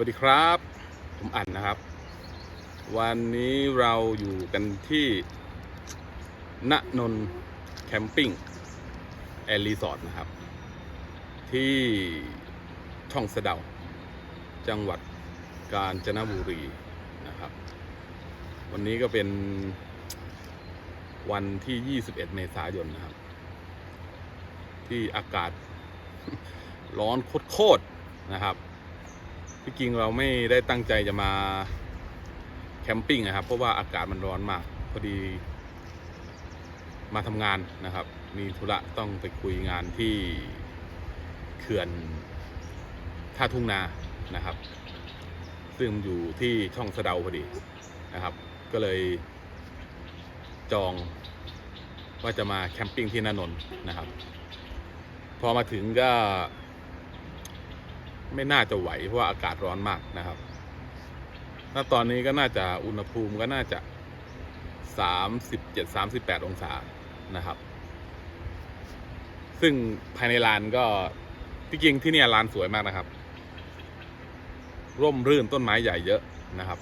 วัสดีครับ ผมอั๋นนะครับ วันนี้เราอยู่กันที่ณนนท์แคมปิ้งแอนด์รีสอร์ทนะครับ ที่ช่องสะเดา จังหวัดกาญจนบุรีนะครับ วันนี้ก็เป็นวันที่ 21 เมษายนนะครับ ที่อากาศร้อนโคตรๆนะครับ ที่จริงเราไม่ได้ตั้งใจจะมาแคมปิ้งนะครับ เพราะว่าอากาศมันร้อนมากพอดีมาทำงานนะครับ มีธุระต้องไปคุยงานที่เขื่อนท่าทุ่งนานะครับ ซึ่งอยู่ที่ช่องสะเดาพอดีนะครับ ก็เลยจองว่าจะมาแคมปิ้งที่นานนนะครับ พอมาถึงก็ ไม่น่าจะไหวเพราะว่าอากาศร้อนมากนะครับถ้าตอนนี้ก็น่าจะอุณหภูมิก็น่าจะสามสิบเจ็ดสามสิบแปดองศานะครับ ซึ่งภายในลานก็ที่จริงที่เนี่ยลานสวยมากนะครับ ร่มรื่นต้นไม้ใหญ่เยอะนะครับ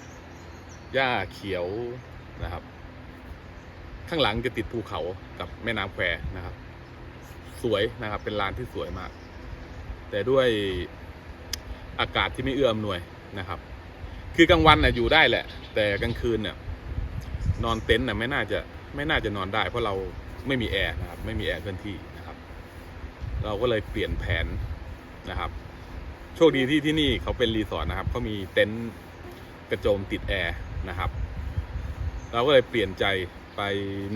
หญ้าเขียวนะครับ ข้างหลังจะติดภูเขากับแม่น้ำแควนะครับ สวยนะครับ เป็นลานที่สวยมาก แต่ด้วย อากาศที่ไม่เอื้ออำนวยนะครับ คือกลางวันน่ะอยู่ได้แหละ แต่กลางคืนเนี่ยนอนเต็นท์น่ะไม่น่าจะไม่น่าจะนอนได้ เพราะเราไม่มีแอร์นะครับไม่มีแอร์เคลื่อนที่นะครับ เราก็เลยเปลี่ยนแผนนะครับ โชคดีที่ที่นี่เขาเป็นรีสอร์ทนะครับเขามีเต็นท์กระโจมติดแอร์นะครับ เราก็เลยเปลี่ยนใจไป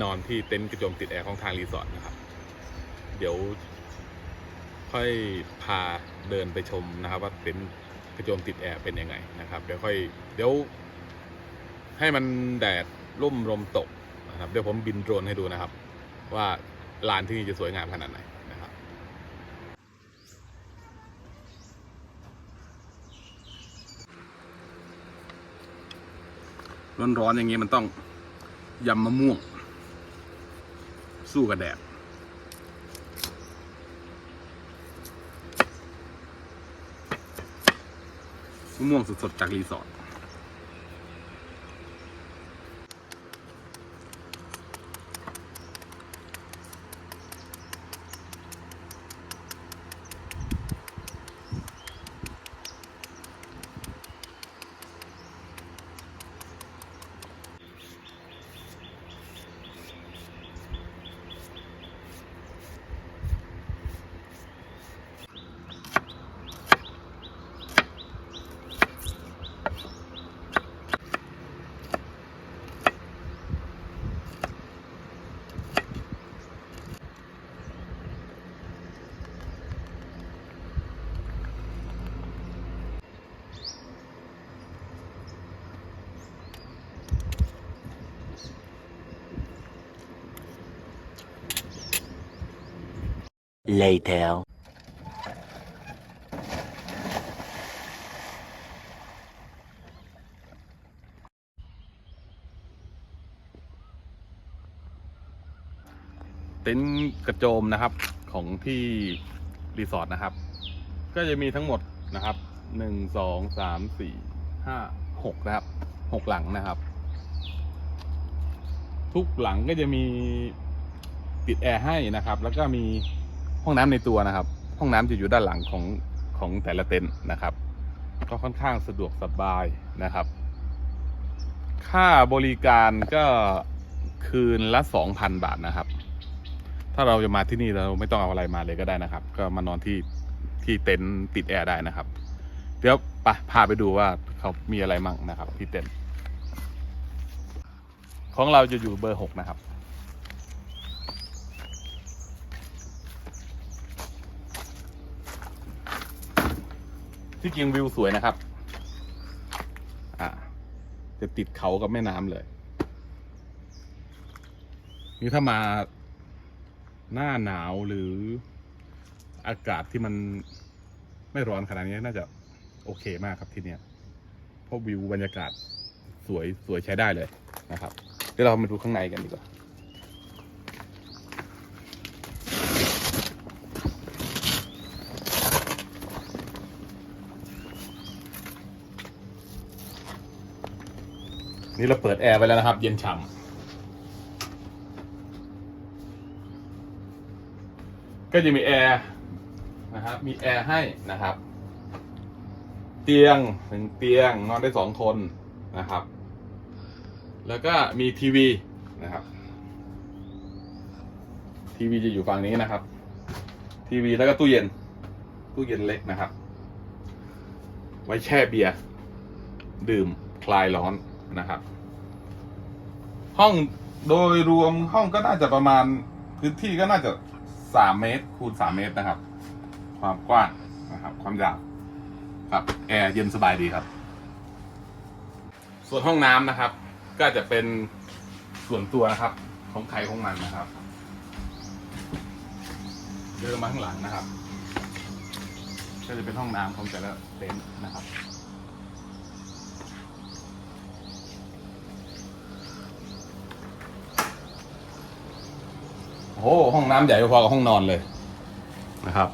นอนที่เต็นท์กระโจมติดแอร์ของทางรีสอร์ทนะครับ เดี๋ยว ค่อยพาเดินไปชมนะครับว่าเต็นกระโจมติดแอร์เป็นยังไงนะครับเดี๋ยวค่อยเดี๋ยว ให้มันแดดร่มลมตกนะครับเดี๋ยวผมบินโดรนให้ดูนะครับ ว่าลานที่นี่จะสวยงามขนาดไหนนะครับร้อนๆอย่างนี้มันต้องยำมะม่วง สู้กับแดด มะม่วงสดๆจากรีสอร์ท Later. เต็นท์กระโจมนะครับของที่รีสอร์ทนะครับ ก็จะมีทั้งหมดนะครับหนึ่งสองสามสี่ห้าหกนะครับหกหลังนะครับ ทุกหลังก็จะมีติดแอร์ให้นะครับ แล้วก็มี ห้องน้ำในตัวนะครับ ห้องน้ำจะอยู่ด้านหลังของของแต่ละเต็นท์นะครับ ก็ค่อนข้างสะดวกสบายนะครับ ค่าบริการก็คืนละสองพันบาทนะครับ ถ้าเราจะมาที่นี่เราไม่ต้องเอาอะไรมาเลยก็ได้นะครับ ก็มานอนที่ที่เต็นท์ติดแอร์ได้นะครับ เดี๋ยวไปพาไปดูว่าเขามีอะไรมั่งนะครับ ที่เต็นท์ของเราจะอยู่เบอร์หกนะครับ ที่จริงวิวสวยนะครับ อ่าจะติดเขากับแม่น้ำเลย นี่ถ้ามาหน้าหนาวหรืออากาศที่มันไม่ร้อนขนาดนี้น่าจะโอเคมากครับที่เนี้ยเพราะวิวบรรยากาศสวยสวยใช้ได้เลยนะครับ เดี๋ยวเรามาดูข้างในกันดีกว่า นี่เราเปิดแอร์ไปแล้วนะครับ เย็นฉ่ำก็จะมีแอร์นะครับ มีแอร์ให้นะครับ เตียงหนึ่งเตียงนอนได้สองคนนะครับ แล้วก็มีทีวีนะครับ ทีวีจะอยู่ฝั่งนี้นะครับ ทีวีแล้วก็ตู้เย็น ตู้เย็นเล็กนะครับ ไว้แช่เบียร์ดื่มคลายร้อน นะครับ ห้องโดยรวมห้องก็น่าจะประมาณพื้นที่ก็น่าจะสามเมตร คูณสามเมตรนะครับ ความกว้างนะครับ ความยาวครับแอร์เย็นสบายดีครับ ส่วนห้องน้ำนะครับ ก็จะเป็นส่วนตัวนะครับ ของใครของมันนะครับเดินมาข้างหลังนะครับ ก็จะเป็นห้องน้ำของแต่ละเต็นท์นะครับ โอ้โหห้องน้ำใหญ่พอกับห้องนอนเลยนะครับ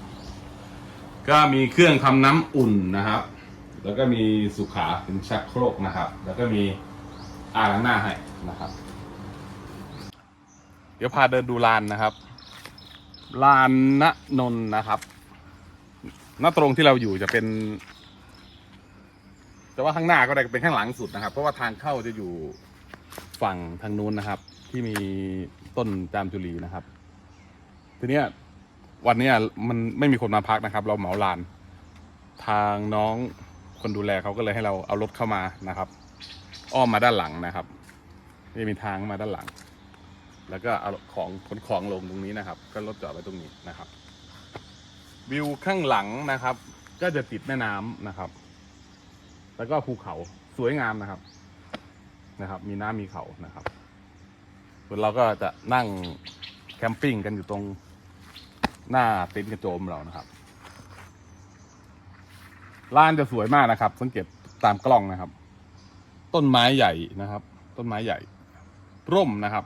ก็มีเครื่องทำน้ำอุ่นนะครับ แล้วก็มีสุขาเป็นชักโครกนะครับ แล้วก็มีอ่างล้างหน้าให้นะครับ เดี๋ยวพาเดินดูลานนะครับ ลานณนนท์นะครับณตรงที่เราอยู่จะเป็นแต่ว่าข้างหน้าก็ได้เป็นข้างหลังสุดนะครับ เพราะว่าทางเข้าจะอยู่ฝั่งทางนู้นนะครับ ที่มีต้นจามจุลีนะครับ ทีเนี้ยวันเนี้ยมันไม่มีคนมาพักนะครับ เราเหมาลาน ทางน้องคนดูแลเขาก็เลยให้เราเอารถเข้ามานะครับ อ้อมมาด้านหลังนะครับนี่มีทางมาด้านหลัง แล้วก็เอาของขนของลงตรงนี้นะครับ ก็รถจอดไว้ตรงนี้นะครับ วิวข้างหลังนะครับ ก็จะติดแม่น้ำนะครับ แล้วก็ภูเขาสวยงามนะครับนะครับ มีน้ำมีเขานะครับส่วนเราก็จะนั่ง แคมปิ้งกันอยู่ตรงหน้าเต็นท์กระโจมเรานะครับลานจะสวยมากนะครับ สังเกตตามกล้องนะครับ ต้นไม้ใหญ่นะครับ ต้นไม้ใหญ่ ร่มนะครับ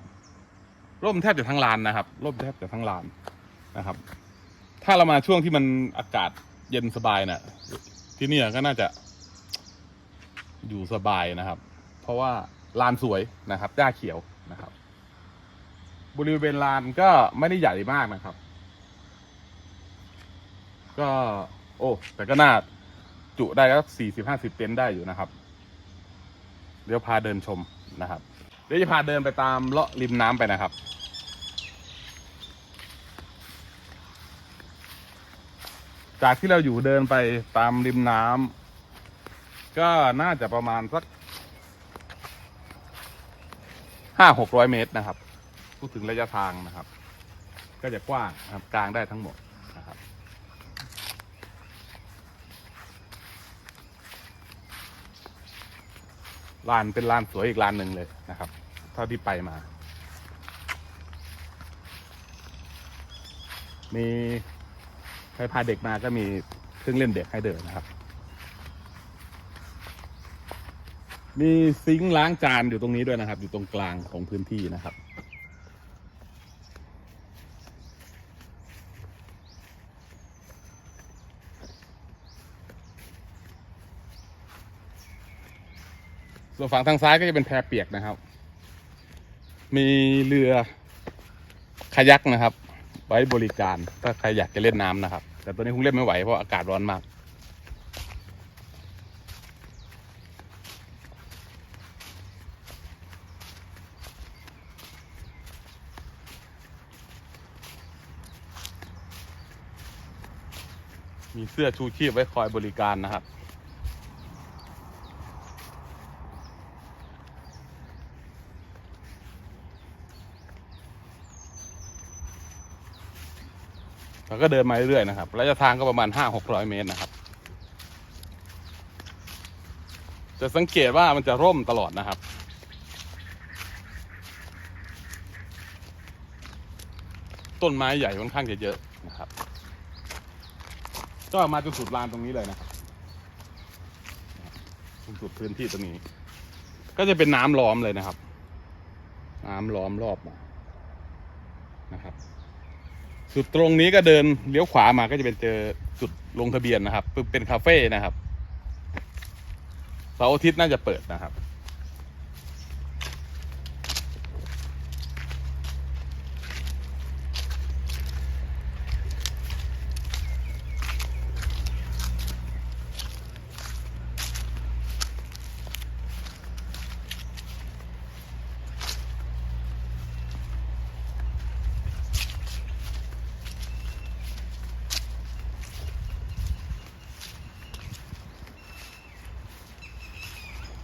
ร่มแทบจะทั้งลานนะครับ ร่มแทบจะทั้งลานนะครับ ถ้าเรามาช่วงที่มันอากาศเย็นสบายนะ่ะ ที่นี่ก็น่าจะ อยู่สบายนะครับ เพราะว่าลานสวยนะครับหญ้าเขียวนะครับ บริเวณลานก็ไม่ได้ใหญ่มากนะครับ ก็ โอ้ แต่ก็น่าจุได้แล้วสี่สิบห้าสิบเต็นท์ได้อยู่นะครับ เดี๋ยวพาเดินชมนะครับ เดี๋ยวจะพาเดินไปตามเลาะริมน้ำไปนะครับจากที่เราอยู่เดินไปตามริมน้ำก็น่าจะประมาณสักห้าหกร้อยเมตรนะครับ พูดถึงระยะทางนะครับ ก็จะกว้างนะครับกลางได้ทั้งหมดนะครับลานเป็นลานสวยอีกลานหนึ่งเลยนะครับ เท่าที่ไปมา มีใครพาเด็กมาก็มีเครื่องเล่นเด็กให้เดินนะครับ มีซิงค์ล้างจานอยู่ตรงนี้ด้วยนะครับ อยู่ตรงกลางของพื้นที่นะครับ ส่วนฝั่งทางซ้ายก็จะเป็นแพเปียกนะครับ มีเรือคายักนะครับ ไว้บริการถ้าใครอยากจะเล่นน้ำนะครับ แต่ตัวนี้คงเล่นไม่ไหวเพราะอากาศร้อนมากมีเสื้อชูชีพไว้คอยบริการนะครับ แล้วก็เดินมาเรื่อยๆนะครับ ระยะทางก็ประมาณห้าหกร้อยเมตรนะครับ จะสังเกตว่ามันจะร่มตลอดนะครับ ต้นไม้ใหญ่ค่อนข้างจะเยอะนะครับ ก็มาจนสุดลานตรงนี้เลยนะครับจนสุดพื้นที่ตรงนี้ ก็จะเป็นน้ำล้อมเลยนะครับ น้ำล้อมรอบนะครับ สุดตรงนี้ก็เดินเลี้ยวขวามาก็จะเป็นเจอจุดลงทะเบียนนะครับ เป็นคาเฟ่นะครับเสาร์อาทิตย์น่าจะเปิดนะครับ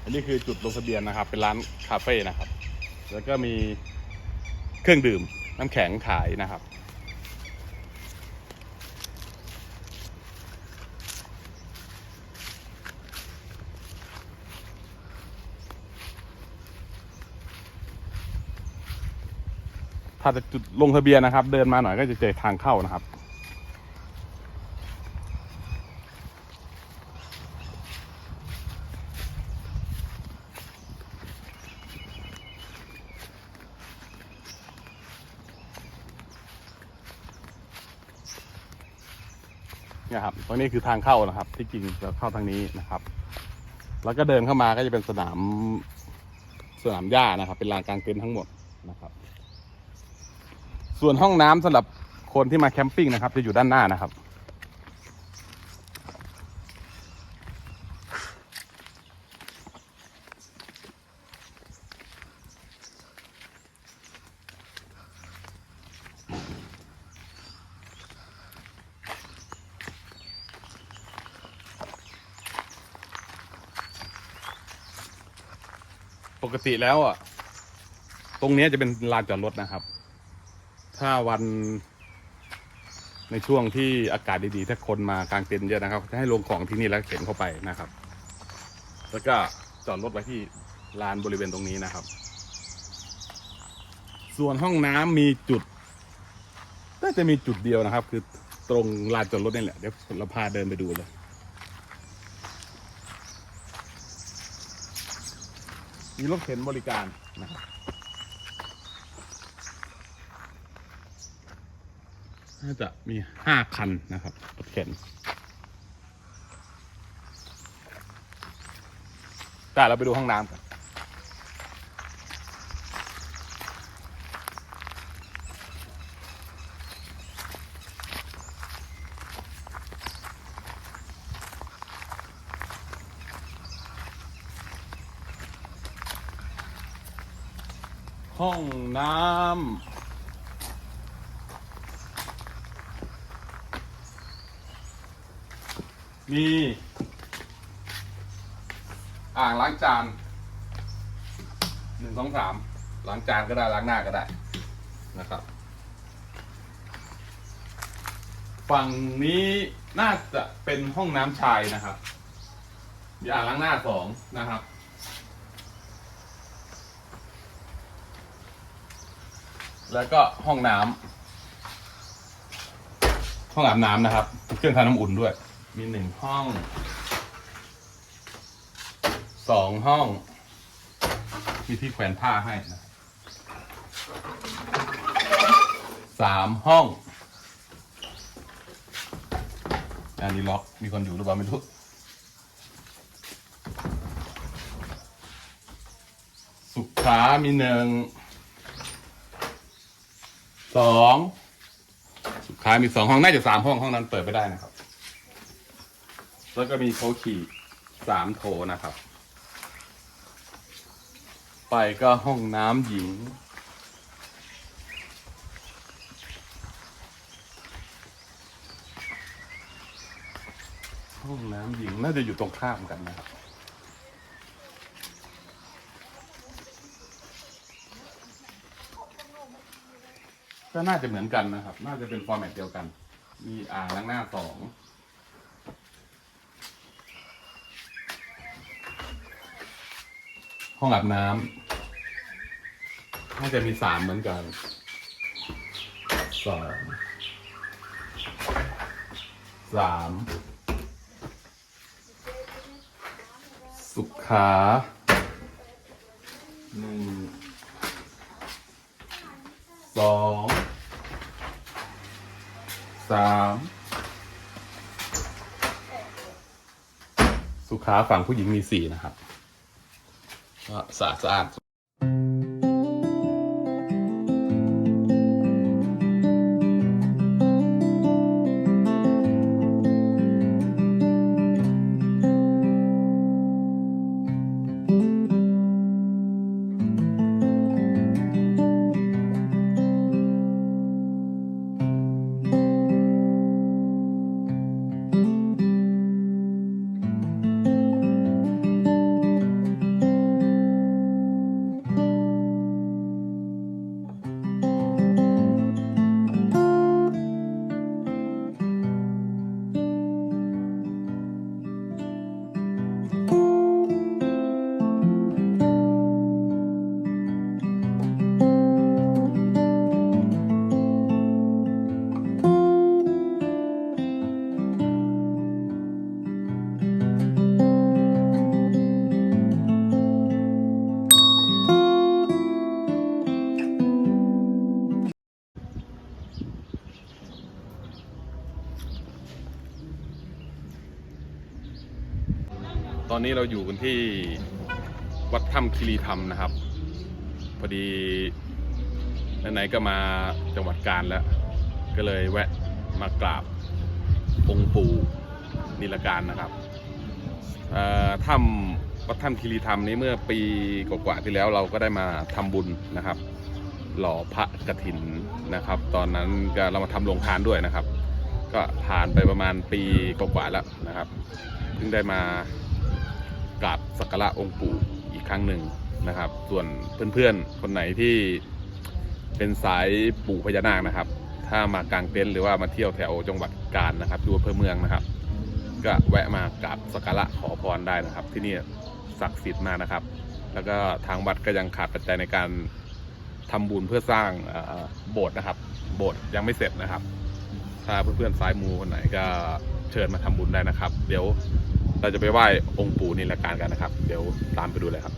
อันนี้คือจุดลงทะเบียนนะครับ เป็นร้านคาเฟ่นะครับ แล้วก็มีเครื่องดื่มน้ำแข็งขายนะครับ ถ้าจะจุดลงทะเบียนนะครับ เดินมาหน่อยก็จะเจอทางเข้านะครับ เนี่ยครับตรงนี้คือทางเข้านะครับ ที่จริงจะเข้าทางนี้นะครับ แล้วก็เดินเข้ามาก็จะเป็นสนามสนามหญ้านะครับ เป็นลานกลางเต็นท์ทั้งหมดนะครับ ส่วนห้องน้ำสำหรับคนที่มาแคมปิ้งนะครับ จะอยู่ด้านหน้านะครับ ปกติแล้วอะ ตรงเนี้ยจะเป็นลานจอดรถนะครับ ถ้าวัน ในช่วงที่อากาศดีๆ ถ้าคนมากางเต็นท์เยอะนะครับ จะให้ลงของที่นี่แล้วเข็นเข้าไปนะครับ แล้วก็จอดรถไว้ที่ลานบริเวณตรงนี้นะครับ ส่วนห้องน้ำมีจุดน่าจะมีจุดเดียวนะครับ คือตรงลานจอดรถนี่แหละเดี๋ยวเราพาเดินไปดูเลย มีรถเข็นบริการนะครับน่าจะมีห้าคันนะครับรถเข็นแต่เราไปดูห้องน้ำกัน ห้องน้ำ มี อ่างล้างจานหนึ่งสองสามล้างจานก็ได้ล้างหน้าก็ได้นะครับ ฝั่งนี้น่าจะเป็นห้องน้ำชายนะครับ มีอ่างล้างหน้าสองนะครับ แล้วก็ห้องน้ำห้องอาบน้ำนะครับ เครื่องทำน้ำอุ่นด้วย มีหนึ่งห้อง สองห้อง มีที่แขวนผ้าให้นะสามห้องอันนี้ล็อก มีคนอยู่หรือเปล่าไม่รู้สุขามีหนึ่ง สองสุดท้ายมีสองห้องน่าจะสามห้องห้องนั้นเปิดไม่ได้นะครับ แล้วก็มีโถขี่สามโถนะครับ ไปก็ห้องน้ำหญิง ห้องน้ำหญิงน่าจะอยู่ตรงข้ามกันนะครับ ก็น่าจะเหมือนกันนะครับ น่าจะเป็นฟอร์แมตเดียวกัน มีอ่างล้างหน้าสองห้องอาบน้ำน่าจะมีสามเหมือนกันสองสามสุขาหนึ่งสอง สามสุขาฝั่งผู้หญิงมีสี่นะครับก็สะอาด อาดอนนี้เราอยู่กันที่วัดถ้ำคีรีธรรมนะครับ พอดีไหนๆก็มาจังหวัดกาญแล้ว ก็เลยแวะมากราบองค์ปู่นิลการนะครับอ่อถ้ำวัดถ้ำคีรีธรรมนี้เมื่อปีกว่าๆที่แล้วเราก็ได้มาทำบุญนะครับ หล่อพระกฐินนะครับ ตอนนั้นก็เรามาทำโรงทานด้วยนะครับ ก็ผ่านไปประมาณปีกว่าๆแล้วนะครับเพิ่งได้มา กราบสักการะองค์ปู่อีกครั้งหนึ่งนะครับ ส่วนเพื่อนๆ คนไหนที่เป็นสายปู่พญานาคนะครับ ถ้ามากางเต็นท์หรือว่ามาเที่ยวแถวจังหวัดกาญนะครับดูอำเภอเมืองนะครับ ก็แวะมากราบสักการะขอพรได้นะครับ ที่นี่ศักดิ์สิทธิ์มากนะครับ แล้วก็ทางวัดก็ยังขาดปัจจัยในการทำบุญเพื่อสร้างโบสถ์นะครับ โบสถ์ยังไม่เสร็จนะครับ ถ้าเพื่อนๆสายมูคนไหนก็เชิญมาทำบุญได้นะครับ เดี๋ยว เราจะไปไหว้องค์ปู่นิลการกันนะครับ เดี๋ยวตามไปดูเลยครับ